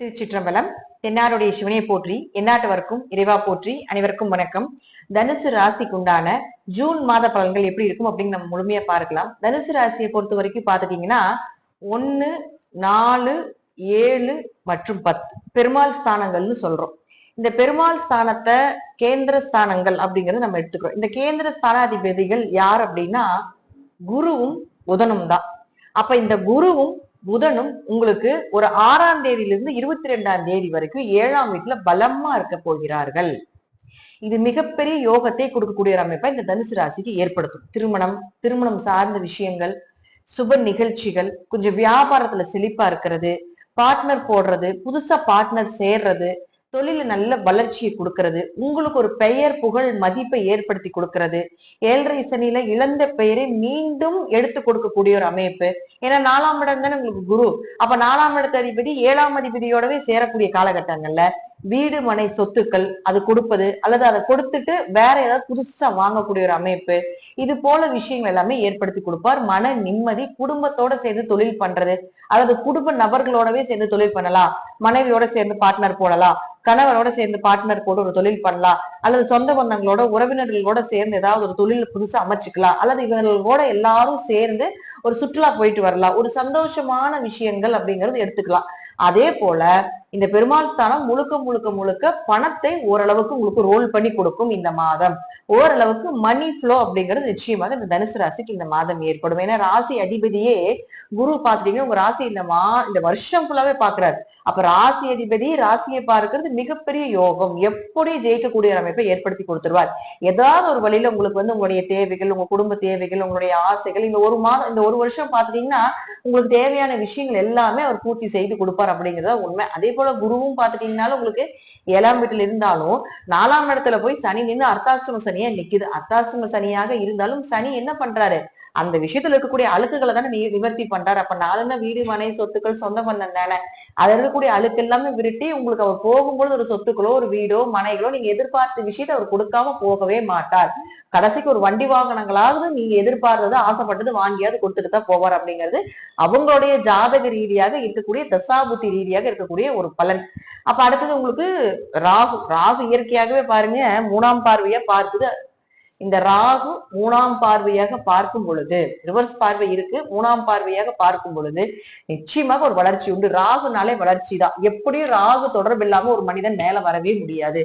திருச்சிற்றம்பலம் தென்னாருடைய சிவனை போற்றி எந்நாட்டவர்க்கும் இறைவா போற்றி அனைவருக்கும் வணக்கம். தனுசு ராசிக்கு உண்டான ஜூன் மாத பலன்கள் எப்படி இருக்கும் அப்படின்னு நம்ம முழுமையா பார்க்கலாம். தனுசு ராசியை பொறுத்த வரைக்கும் பாத்துட்டீங்கன்னா ஒன்னு நாலு ஏழு மற்றும் பத்து. பெருமாள் ஸ்தானங்கள்னு சொல்றோம். இந்த பெருமாள் ஸ்தானத்தை கேந்திர ஸ்தானங்கள் அப்படிங்கறத நம்ம எடுத்துக்கிறோம். இந்த கேந்திர ஸ்தானாதிபதிகள் யார் அப்படின்னா குருவும் புதனும் தான் அப்ப இந்த குருவும் புதனும் உங்களுக்கு ஒரு ஆறாம் தேதியிலிருந்து இருபத்தி ரெண்டாம் தேதி வரைக்கும் ஏழாம் வீட்டுல பலமா இருக்க போகிறார்கள். இது மிகப்பெரிய யோகத்தை கொடுக்கக்கூடிய ஒரு அமைப்பா இந்த தனுசு ராசிக்கு ஏற்படுத்தும். திருமணம் திருமணம் சார்ந்த விஷயங்கள் சுப நிகழ்ச்சிகள் கொஞ்சம் வியாபாரத்துல செழிப்பா இருக்கிறது பார்ட்னர் போடுறது புதுசா பார்ட்னர் சேர்றது தொழில நல்ல வளர்ச்சியை கொடுக்கறது. உங்களுக்கு ஒரு பெயர் புகழ் மதிப்பை ஏற்படுத்தி கொடுக்கறது. ஏழரை சனியில இழந்த பெயரை மீண்டும் எடுத்து கொடுக்கக்கூடிய ஒரு அமைப்பு. ஏன்னா நாலாம் இடம் தானே உங்களுக்கு குரு. அப்ப நாலாம் இடத்து அதிபதி ஏழாம் அதிபதியோடவே சேரக்கூடிய காலகட்டங்கள்ல வீடு மனை சொத்துக்கள் அது கொடுப்பது அல்லது அதை கொடுத்துட்டு வேற ஏதாவது புதுசா வாங்கக்கூடிய ஒரு அமைப்பு. இது போல விஷயங்கள் எல்லாமே ஏற்படுத்தி கொடுப்பார். மன நிம்மதி குடும்பத்தோட சேர்ந்து தொழில் பண்றது அல்லது குடும்ப நபர்களோடவே சேர்ந்து தொழில் பண்ணலாம். மனைவியோட சேர்ந்து பார்ட்னர் போடலாம். கணவரோட சேர்ந்து பார்ட்னர் போட்டு ஒரு தொழில் பண்ணலாம். அல்லது சொந்த பந்தங்களோட உறவினர்களோட சேர்ந்து ஏதாவது ஒரு தொழில் புதுசா அமைச்சுக்கலாம். அல்லது இவர்களோட எல்லாரும் சேர்ந்து ஒரு சுற்றுலா போயிட்டு வரலாம். ஒரு சந்தோஷமான விஷயங்கள் அப்படிங்கறது எடுத்துக்கலாம். அதே போல இந்த பெருமாள் ஸ்தானம் முழுக்க முழுக்க முழுக்க பணத்தை ஓரளவுக்கு உங்களுக்கு ரோல் பண்ணி கொடுக்கும் இந்த மாதம். ஓரளவுக்கு மணி ஃப்ளோ அப்படிங்கிறது நிச்சயமாக இந்த தனுசு ராசிக்கு இந்த மாதம் ஏற்படும். ஏன்னா ராசி அதிபதியே குரு பாத்தீங்கன்னா உங்க ராசி இந்த மா இந்த வருஷம் ஃபுல்லாவே பாக்குறாரு அப்ப ராசி அதிபதி ராசியை பார்க்கறது மிகப்பெரிய யோகம். எப்படி ஜெயிக்கக்கூடிய ஒரு அமைப்பை ஏற்படுத்தி கொடுத்துருவார். ஏதாவது ஒரு வழியில உங்களுக்கு வந்து உங்களுடைய தேவைகள் உங்க குடும்ப தேவைகள் உங்களுடைய ஆசைகள் இந்த ஒரு மாதம் இந்த ஒரு வருஷம் பாத்துட்டீங்கன்னா உங்களுக்கு தேவையான விஷயங்கள் எல்லாமே அவர் பூர்த்தி செய்து கொடுப்பார் அப்படிங்கறத உண்மை. அதே போல குருவும் பாத்துட்டீங்கன்னாலும் உங்களுக்கு ஏழாம் வீட்டுல இருந்தாலும் நாலாம் இடத்துல போய் சனி நின்று அர்த்தாஷ்டம சனியா நிக்குது. அர்த்தாஷ்டம சனியாக இருந்தாலும் சனி என்ன பண்றாரு? அந்த விஷயத்துல இருக்கக்கூடிய அழுக்குகளை தானே நீ நிவர்த்தி பண்றாரு. அப்ப நாலுன்னா வீடு மனை சொத்துக்கள் சொந்த பந்தம் தானே அதுல இருக்கக்கூடிய அழுக்கு எல்லாமே விரட்டி உங்களுக்கு அவர் போகும்பொழுது ஒரு சொத்துக்களோ ஒரு வீடோ மனைகளோ நீங்க எதிர்பார்த்த விஷயத்த அவர் கொடுக்காம போகவே மாட்டார். கடைசிக்கு ஒரு வண்டி வாகனங்களாவது நீங்க எதிர்பார்த்தது ஆசைப்பட்டது வாங்கியாவது கொடுத்துட்டு தான் போவார் அப்படிங்கிறது அவங்களுடைய ஜாதக ரீதியாக இருக்கக்கூடிய தசாபுத்தி ரீதியாக இருக்கக்கூடிய ஒரு பலன். அப்ப அடுத்தது உங்களுக்கு ராகு. ராகு இயற்கையாகவே பாருங்க மூணாம் பார்வையா பார்க்குது. இந்த ராகு மூணாம் பார்வையாக பார்க்கும் பொழுது ரிவர்ஸ் பார்வை இருக்கு மூணாம் பார்வையாக பார்க்கும் பொழுது நிச்சயமாக ஒரு வளர்ச்சி உண்டு. ராகுனாலே வளர்ச்சி தான் எப்படியும் ராகு தொடர்பு இல்லாம ஒரு மனிதன் மேல வரவே முடியாது.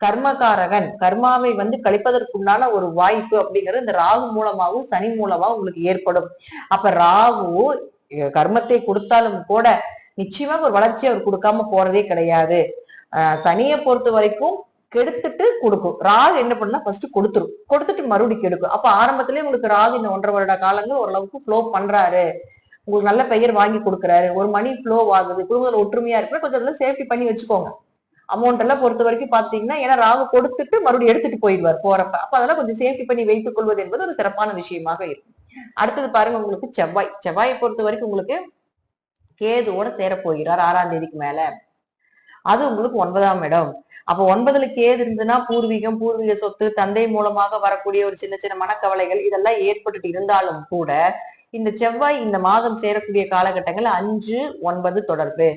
கர்மகாரகன் கர்மாவை வந்து கழிப்பதற்குண்டான ஒரு வாய்ப்பு அப்படிங்கிறது இந்த ராகு மூலமாகவும் சனி மூலமா உங்களுக்கு ஏற்படும். அப்ப ராகு கர்மத்தை கொடுத்தாலும் கூட நிச்சயமாக ஒரு வளர்ச்சி அவர் கொடுக்காம போறதே கிடையாது. ஆஹ் சனியை பொறுத்த வரைக்கும் கெடுத்துட்டு கொடுக்கும். ராகு என்ன பண்ணா ஃபர்ஸ்ட் கொடுத்துரும். கொடுத்துட்டு மறுபடியும் கெடுக்கும். அப்ப ஆரம்பத்திலே உங்களுக்கு ராகு இந்த ஒன்றரை வருட காலங்கள் ஓரளவுக்கு ஃப்ளோ பண்றாரு. உங்களுக்கு நல்ல பெயர் வாங்கி கொடுக்குறாரு. ஒரு மணி ஃப்ளோ ஆகுது. குடும்பத்துல ஒற்றுமையா இருக்கு கொஞ்சம் அதெல்லாம் சேஃப்டி பண்ணி வச்சுக்கோங்க. அமௌண்ட் எல்லாம் பொறுத்த வரைக்கும் பாத்தீங்கன்னா ஏன்னா ராகு கொடுத்துட்டு மறுபடியும் எடுத்துட்டு போயிடுவார் போறப்ப. அப்ப அதெல்லாம் கொஞ்சம் சேஃப்டி பண்ணி வைத்துக் கொள்வது என்பது ஒரு சிறப்பான விஷயமாக இருக்கும். அடுத்தது பாருங்க உங்களுக்கு செவ்வாய். செவ்வாயை பொறுத்த வரைக்கும் உங்களுக்கு கேதுவோட சேர போகிறார் ஆறாம் தேதிக்கு மேல. அது உங்களுக்கு ஒன்பதாம் இடம். அப்ப ஒன்பதுல கேது இருந்ததுன்னா பூர்வீகம் பூர்வீக சொத்து தந்தை மூலமாக வரக்கூடிய ஒரு சின்ன சின்ன மனக்கவலைகள் இதெல்லாம் ஏற்பட்டுட்டு இருந்தாலும் கூட இந்த செவ்வாய் இந்த மாதம் சேரக்கூடிய காலகட்டங்கள் அஞ்சு ஒன்பது தொடர்பு.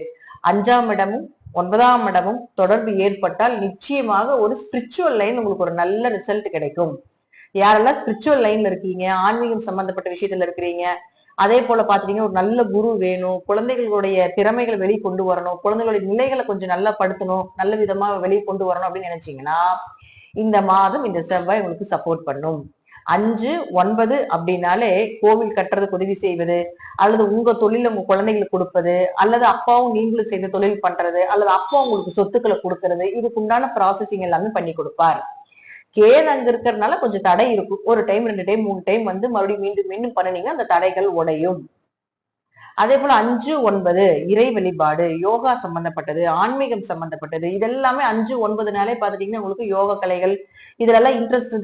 அஞ்சாம் இடமும் ஒன்பதாம் இடமும் தொடர்பு ஏற்பட்டால் நிச்சயமாக ஒரு ஸ்பிரிச்சுவல் லைன் உங்களுக்கு ஒரு நல்ல ரிசல்ட் கிடைக்கும். யாரெல்லாம் ஸ்பிரிச்சுவல் லைன்ல இருக்கீங்க ஆன்மீகம் சம்பந்தப்பட்ட விஷயத்துல இருக்கிறீங்க அதே போல பாத்தீங்கன்னா ஒரு நல்ல குரு வேணும். குழந்தைகளுடைய திறமைகளை வெளியே கொண்டு வரணும். குழந்தைகளுடைய நிலைகளை கொஞ்சம் நல்லா படுத்தணும். நல்ல விதமா வெளியே கொண்டு வரணும் அப்படின்னு நினைச்சீங்கன்னா இந்த மாதம் இந்த செவ்வாய் உங்களுக்கு சப்போர்ட் பண்ணும். அஞ்சு ஒன்பது அப்படின்னாலே கோவில் கட்டுறதுக்கு உதவி செய்வது அல்லது உங்க தொழில உங்க குழந்தைகளுக்கு கொடுப்பது அல்லது அப்பாவும் நீங்களும் சேர்ந்து தொழில் பண்றது அல்லது அப்பா உங்களுக்கு சொத்துக்களை கொடுக்கறது இதுக்கு உண்டான ப்ராசஸிங் எல்லாமே பண்ணி கொடுப்பார். கேது அங்க இருக்கிறதுனால கொஞ்சம் தடை இருக்கும். ஒரு டைம் ரெண்டு டைம் மூணு டைம் வந்து மறுபடியும் மீண்டும் மீண்டும் பண்ணினீங்க அந்த தடைகள் உடையும். அதே போல அஞ்சு ஒன்பது இறை வழிபாடு யோகா சம்பந்தப்பட்டது ஆன்மீகம் சம்பந்தப்பட்டது இதெல்லாமே அஞ்சு ஒன்பதுனாலே பாத்துட்டீங்கன்னா உங்களுக்கு யோக கலைகள் இதுலெல்லாம் இன்ட்ரெஸ்ட்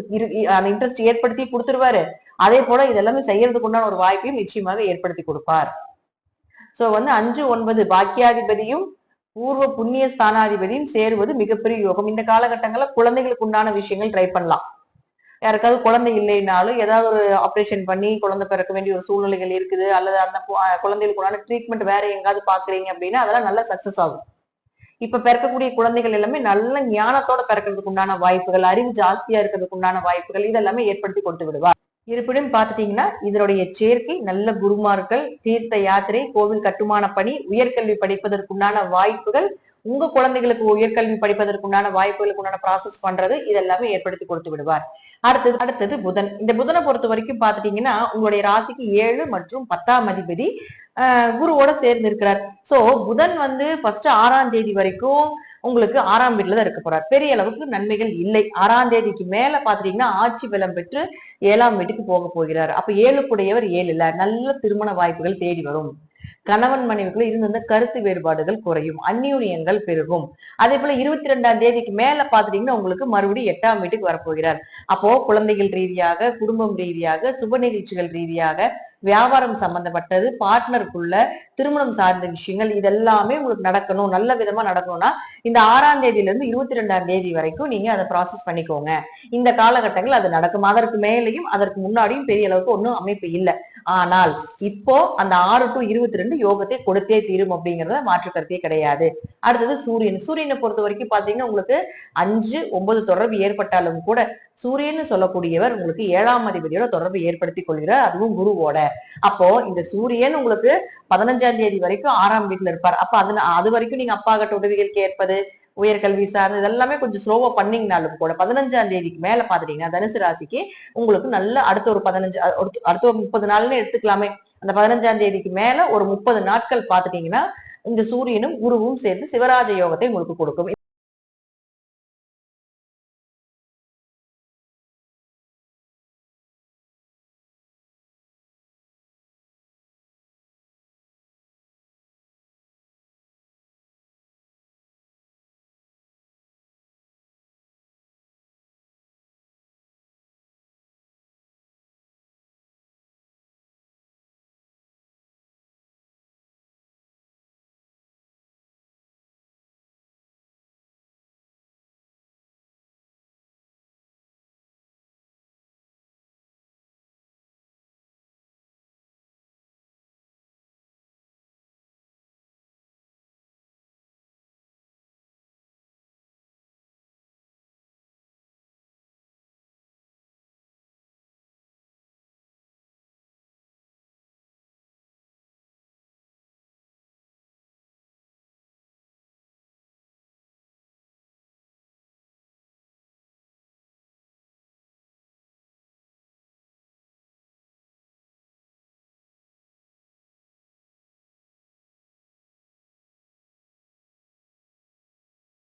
அந்த இன்ட்ரெஸ்ட் ஏற்படுத்தி கொடுத்துருவாரு. அதே போல இதெல்லாமே செய்யறதுக்கு உண்டான ஒரு வாய்ப்பையும் நிச்சயமாக ஏற்படுத்தி கொடுப்பார். சோ வந்து அஞ்சு ஒன்பது பாக்கியாதிபதியும் பூர்வ புண்ணிய ஸ்தானாதிபதியும் சேருவது மிகப்பெரிய யோகம். இந்த காலகட்டங்களில் குழந்தைகளுக்கு உண்டான விஷயங்கள் ட்ரை பண்ணலாம். யாருக்காவது குழந்தை இல்லைனாலும் ஏதாவது ஒரு ஆப்ரேஷன் பண்ணி குழந்தை பிறக்க வேண்டிய ஒரு சூழ்நிலைகள் இருக்குது அல்லது அந்த கு- குழந்தைகளுக்கு உண்டான ட்ரீட்மெண்ட் வேற எங்காவது பாக்குறீங்க அப்படின்னா அதெல்லாம் நல்லா சக்சஸ் ஆகும். இப்ப பிறக்கக்கூடிய குழந்தைகள் எல்லாமே நல்ல ஞானத்தோட பிறக்கிறதுக்கு உண்டான வாய்ப்புகள் அறிவு ஜாஸ்தியா இருக்கிறதுக்கு உண்டான வாய்ப்புகள் இதெல்லாமே ஏற்படுத்தி கொடுத்து விடுவார் இருப்பினும் பார்த்துட்டீங்கன்னா இதனுடைய சேர்க்கை நல்ல குருமார்கள் தீர்த்த யாத்திரை கோவில் கட்டுமான பணி உயர்கல்வி படிப்பதற்குண்டான வாய்ப்புகள் உங்க குழந்தைகளுக்கு உயர்கல்வி படிப்பதற்கு உண்டான வாய்ப்புகளுக்கு உண்டான ப்ராசஸ் பண்றது இதெல்லாமே ஏற்படுத்தி கொடுத்து விடுவார். அடுத்தது அடுத்தது புதன். இந்த புதனை பொறுத்த வரைக்கும் பாத்துட்டீங்கன்னா உங்களுடைய ராசிக்கு ஏழு மற்றும் பத்தாம் அதிபதி ஆஹ் குருவோட சேர்ந்து இருக்கிறார். சோ புதன் வந்து ஃபர்ஸ்ட் ஆறாம் தேதி வரைக்கும் உங்களுக்கு ஆறாம் வீட்டுல தான் இருக்க போறார். பெரிய அளவுக்கு நன்மைகள் இல்லை. ஆறாம் தேதிக்கு மேல பாத்துட்டீங்கன்னா ஆட்சி பலம் பெற்று ஏழாம் வீட்டுக்கு போக போகிறார். அப்ப ஏழுக்குடையவர் ஏழுல நல்ல திருமண வாய்ப்புகள் தேடி வரும். கணவன் மனைவிக்குள்ள இருந்த கருத்து வேறுபாடுகள் குறையும். அந்யூன்யங்கள் பெருகும். அதே போல இருபத்தி ரெண்டாம் தேதிக்கு மேல பாத்துட்டீங்கன்னா உங்களுக்கு மறுபடியும் எட்டாம் வீட்டுக்கு வரப்போகிறார். அப்போ குழந்தைகள் ரீதியாக குடும்பம் ரீதியாக சுப நிகழ்ச்சிகள் ரீதியாக வியாபாரம் சம்பந்தப்பட்டது பார்ட்னருக்குள்ள திருமணம் சார்ந்த விஷயங்கள் இதெல்லாமே உங்களுக்கு நடக்கணும் நல்ல விதமா நடக்கணும்னா இந்த ஆறாம் தேதியில இருந்து இருபத்தி ரெண்டாம் தேதி வரைக்கும் நீங்க அதை ப்ராசஸ் பண்ணிக்கோங்க. இந்த காலகட்டங்கள் அது நடக்கும். அதற்கு மேலேயும் அதற்கு முன்னாடியும் பெரிய அளவுக்கு ஒன்றும் அமைப்பு இல்லை. ஆனால் இப்போ அந்த ஆறு டு இருபத்தி ரெண்டு யோகத்தை கொடுத்தே தீரும் அப்படிங்கறத மாற்று கருத்தே கிடையாது. அடுத்தது சூரியன். சூரியனை பொறுத்த வரைக்கும் பாத்தீங்கன்னா உங்களுக்கு அஞ்சு ஒன்பது தொடர்பு ஏற்பட்டாலும் கூட சூரியன் சொல்லக்கூடியவர் உங்களுக்கு ஏழாம் அதிபதியோட தொடர்பு ஏற்படுத்தி கொள்கிறார். அதுவும் குருவோட. அப்போ இந்த சூரியன் உங்களுக்கு பதினஞ்சாம் தேதி வரைக்கும் ஆறாம் வீட்டுல இருப்பார். அப்ப அது அது வரைக்கும் நீங்க அப்பாகிட்ட உதவிகள் கேட்பது உயர்கல்வி சார்ந்து இதெல்லாமே கொஞ்சம் ஸ்லோவா பண்ணீங்கனாலும் கூட பதினஞ்சாம் தேதிக்கு மேல பாத்துட்டீங்கன்னா தனுசு ராசிக்கு உங்களுக்கு நல்ல அடுத்த ஒரு பதினஞ்சு அடுத்த ஒரு முப்பது நாள்னு எடுத்துக்கலாமே. அந்த பதினஞ்சாம் தேதிக்கு மேல ஒரு முப்பது நாட்கள் பாத்துட்டீங்கன்னா இந்த சூரியனும் குருவும் சேர்ந்து சிவராஜ யோகத்தை உங்களுக்கு கொடுக்கும்.